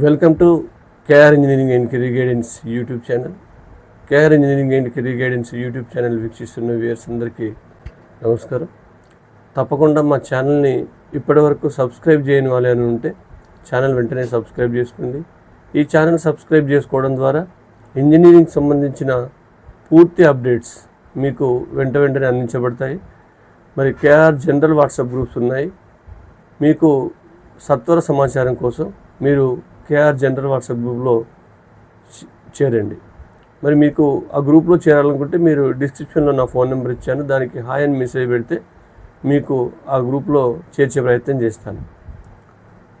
Welcome to K R engineering and career guidance YouTube channel. K R engineering and career guidance YouTube channel వీక్షిస్తున్న viewers అందరికీ నమస్కారం. తప్పకుండా మా ఛానల్ని ఇప్పటివరకు సబ్స్క్రైబ్ చేయని వాళ్ళు అని ఉంటే ఛానల్ వెంటనే సబ్స్క్రైబ్ చేసుకోండి. ఈ ఛానల్ సబ్స్క్రైబ్ చేసుకోవడం ద్వారా ఇంజనీరింగ్ సంబంధించిన పూర్తి అప్డేట్స్ మీకు వెంట వెంటనే అందించబడతాయి. మరి కేఆర్ జనరల్ వాట్సాప్ గ్రూప్స్ ఉన్నాయి. మీకు సత్వర సమాచారం కోసం మీరు కేఆర్ జనరల్ వాట్సాప్ గ్రూప్లో చేరండి. మరి మీకు ఆ గ్రూప్లో చేరాలనుకుంటే మీరు డిస్క్రిప్షన్లో నా ఫోన్ నెంబర్ ఇచ్చాను. దానికి హాయ్ అని మెసేజ్ పెడితే మీకు ఆ గ్రూప్లో చేర్చే ప్రయత్నం చేస్తాను.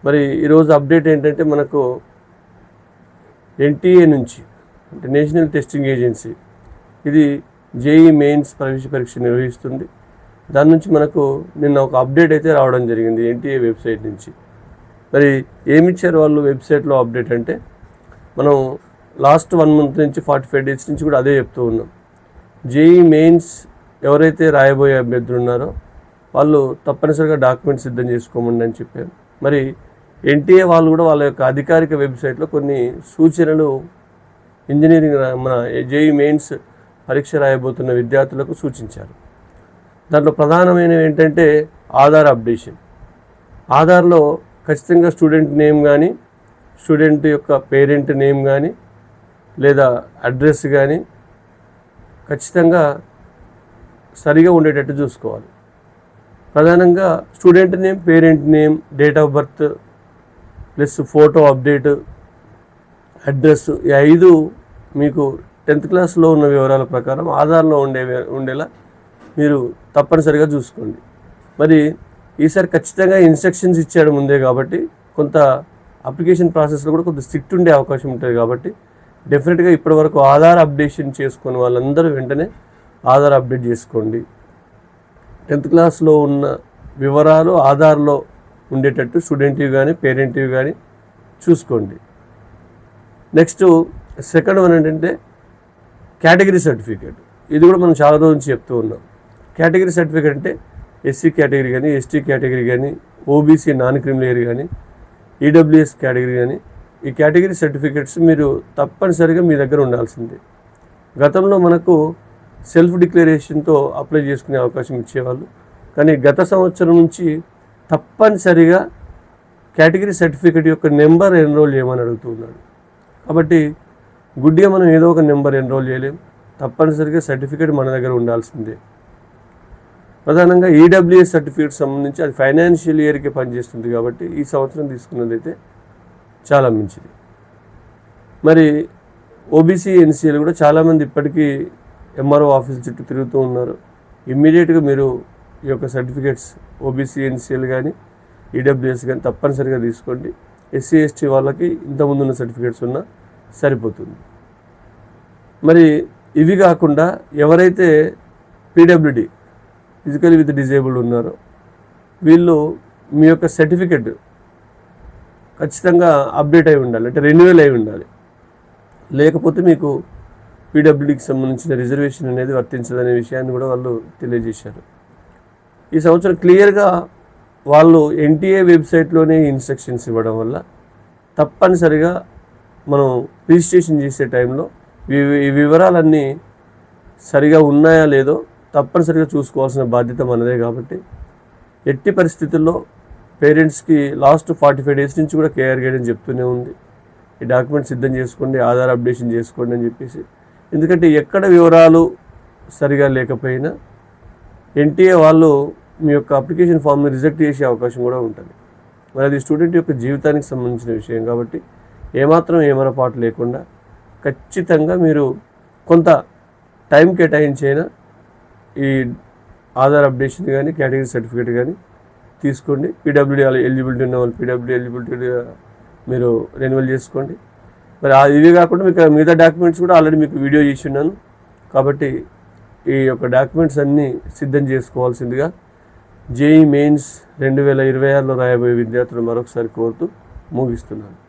మరి ఈరోజు అప్డేట్ ఏంటంటే మనకు ఎన్టీఏ నుంచి అంటే నేషనల్ టెస్టింగ్ ఏజెన్సీ ఇది జేఈ మెయిన్స్ ప్రవేశ పరీక్ష నిర్వహిస్తుంది. దాని నుంచి మనకు నిన్న ఒక అప్డేట్ అయితే రావడం జరిగింది ఎన్టీఏ వెబ్సైట్ నుంచి. మరి ఏమిచ్చారు వాళ్ళు వెబ్సైట్లో అప్డేట్ అంటే? మనం లాస్ట్ వన్ మంత్ నుంచి ఫార్టీ ఫైవ్ డేస్ నుంచి కూడా అదే చెప్తూ ఉన్నాం. జేఈ మెయిన్స్ ఎవరైతే రాయబోయే అభ్యర్థులు ఉన్నారో వాళ్ళు తప్పనిసరిగా డాక్యుమెంట్స్ సిద్ధం చేసుకోమండి అని చెప్పారు. మరి ఎన్టీఏ వాళ్ళు కూడా వాళ్ళ యొక్క అధికారిక వెబ్సైట్లో కొన్ని సూచనలు ఇంజనీరింగ్ మన జేఈ మెయిన్స్ పరీక్ష రాయబోతున్న విద్యార్థులకు సూచించారు. దాంట్లో ప్రధానమైనవి ఏంటంటే ఆధార్ అప్డేషన్. ఆధార్లో ఖచ్చితంగా స్టూడెంట్ నేమ్ కానీ స్టూడెంట్ యొక్క పేరెంట్ నేమ్ కానీ లేదా అడ్రస్ కానీ ఖచ్చితంగా సరిగా ఉండేటట్టు చూసుకోవాలి. ప్రధానంగా student name parent name date of birth plus photo update address ఈ ఐదు మీకు టెన్త్ క్లాస్లో ఉన్న వివరాల ప్రకారం ఆధార్లో ఉండే ఉండేలా మీరు తప్పనిసరిగా చూసుకోండి. మరి ఈసారి ఖచ్చితంగా ఇన్స్ట్రక్షన్స్ ఇచ్చాడు ముందే కాబట్టి కొంత అప్లికేషన్ ప్రాసెస్లో కూడా కొంత స్ట్రిక్ట్ ఉండే అవకాశం ఉంటుంది కాబట్టి డెఫినెట్గా ఇప్పటివరకు ఆధార్ అప్డేషన్ చేసుకుని వాళ్ళందరూ వెంటనే ఆధార్ అప్డేట్ చేసుకోండి. టెన్త్ క్లాస్లో ఉన్న వివరాలు ఆధార్లో ఉండేటట్టు స్టూడెంట్వి కానీ పేరెంట్వి కానీ చూసుకోండి. నెక్స్ట్ సెకండ్ వన్ ఏంటంటే కేటగిరీ సర్టిఫికేట్ ఇది కూడా మనం చాలా రోజు నుంచి చెప్తూ ఉన్నాం. కేటగిరీ సర్టిఫికేట్ అంటే ఎస్సీ కేటగిరీ కానీ ఎస్టీ కేటగిరీ కానీ ఓబీసీ నాన్ క్రిమినల్ కానీ ఈడబ్ల్యూఎస్ కేటగిరీ కానీ ఈ కేటగిరీ సర్టిఫికేట్స్ మీరు తప్పనిసరిగా మీ దగ్గర ఉండాల్సిందే. గతంలో మనకు సెల్ఫ్ డిక్లరేషన్తో అప్లై చేసుకునే అవకాశం ఇచ్చేవాళ్ళు. కానీ గత సంవత్సరం నుంచి తప్పనిసరిగా కేటగిరీ సర్టిఫికెట్ యొక్క నెంబర్ ఎన్రోల్ చేయమని అడుగుతున్నాడు కాబట్టి గుడ్డిగా మనం ఏదో ఒక నెంబర్ ఎన్రోల్ చేయలేం. తప్పనిసరిగా సర్టిఫికేట్ మన దగ్గర ఉండాల్సిందే. ప్రధానంగా ఈడబ్ల్యూఎస్ సర్టిఫికేట్ సంబంధించి అది ఫైనాన్షియల్ ఇయర్కి పనిచేస్తుంది కాబట్టి ఈ సంవత్సరం తీసుకున్నదైతే చాలా మంచిది. మరి ఓబీసీ ఎన్సీఎల్ కూడా చాలామంది ఇప్పటికీ ఎంఆర్ఓ ఆఫీస్ చుట్టూ తిరుగుతూ ఉన్నారు. ఇమ్మీడియట్గా మీరు ఈ యొక్క సర్టిఫికేట్స్ ఓబీసీ ఎన్సీఎల్ కానీ ఈడబ్ల్యూఎస్ కానీ తప్పనిసరిగా తీసుకోండి. ఎస్సీ ఎస్టీ వాళ్ళకి ఇంతకుముందు ఉన్న సర్టిఫికేట్స్ ఉన్నా సరిపోతుంది. మరి ఇవి కాకుండా ఎవరైతే పీడబ్ల్యూడి ఫిజికల్ విత్ డిజేబుల్డ్ ఉన్నారు. వీళ్ళు మీ యొక్క సర్టిఫికెట్ ఖచ్చితంగా అప్డేట్ అయి ఉండాలి. అంటే రెన్యువల్ అయి ఉండాలి. లేకపోతే మీకు పీడబ్ల్యూడికి సంబంధించిన రిజర్వేషన్ అనేది వర్తించదనే విషయాన్ని కూడా వాళ్ళు తెలియజేశారు. ఈ సంవత్సరం క్లియర్గా వాళ్ళు ఎన్టీఏ వెబ్సైట్లోనే ఇన్స్ట్రక్షన్స్ ఇవ్వడం వల్ల తప్పనిసరిగా మనం రిజిస్ట్రేషన్ చేసే టైంలో ఈ- ఈ వివరాలన్నీ సరిగా ఉన్నాయా లేదో తప్పనిసరిగా చూసుకోవాల్సిన బాధ్యత మనదే కాబట్టి ఎట్టి పరిస్థితుల్లో పేరెంట్స్కి లాస్ట్ ఫార్టీ ఫైవ్ డేస్ నుంచి కూడా కేఆర్ గైడెన్స్ చెప్తూనే ఉంది. ఈ డాక్యుమెంట్ సిద్ధం చేసుకోండి ఆధార్ అప్డేషన్ చేసుకోండి అని చెప్పేసి. ఎందుకంటే ఎక్కడ వివరాలు సరిగా లేకపోయినా ఎన్టీఏ వాళ్ళు మీ యొక్క అప్లికేషన్ ఫామ్ని రిజెక్ట్ చేసే అవకాశం కూడా ఉంటుంది. మరి అది స్టూడెంట్ యొక్క జీవితానికి సంబంధించిన విషయం కాబట్టి ఏమాత్రం ఏమరపాటు లేకుండా ఖచ్చితంగా మీరు కొంత టైం కేటాయించైనా ఈ ఆధార్ అప్డేషన్ కానీ కేటగిరీ సర్టిఫికేట్ కానీ తీసుకోండి. పీడబ్ల్యూడీ ఎలిజిబిలిటీ ఉన్న వాళ్ళు పీడబ్ల్యూడీ ఎలిజిబిలిటీ మీరు రెన్యువల్ చేసుకోండి. మరి ఆ- ఇవి కాకుండా మీకు మిగతా డాక్యుమెంట్స్ కూడా ఆల్రెడీ మీకు వీడియో చేసి ఉన్నాను. కాబట్టి ఈ యొక్క డాక్యుమెంట్స్ అన్నీ సిద్ధం చేసుకోవాల్సిందిగా జేఈ మెయిన్స్ రెండు వేల ఇరవై ఆరులో రాయబోయే విద్యార్థులు మరొకసారి కోరుతూ ముగిస్తున్నాను.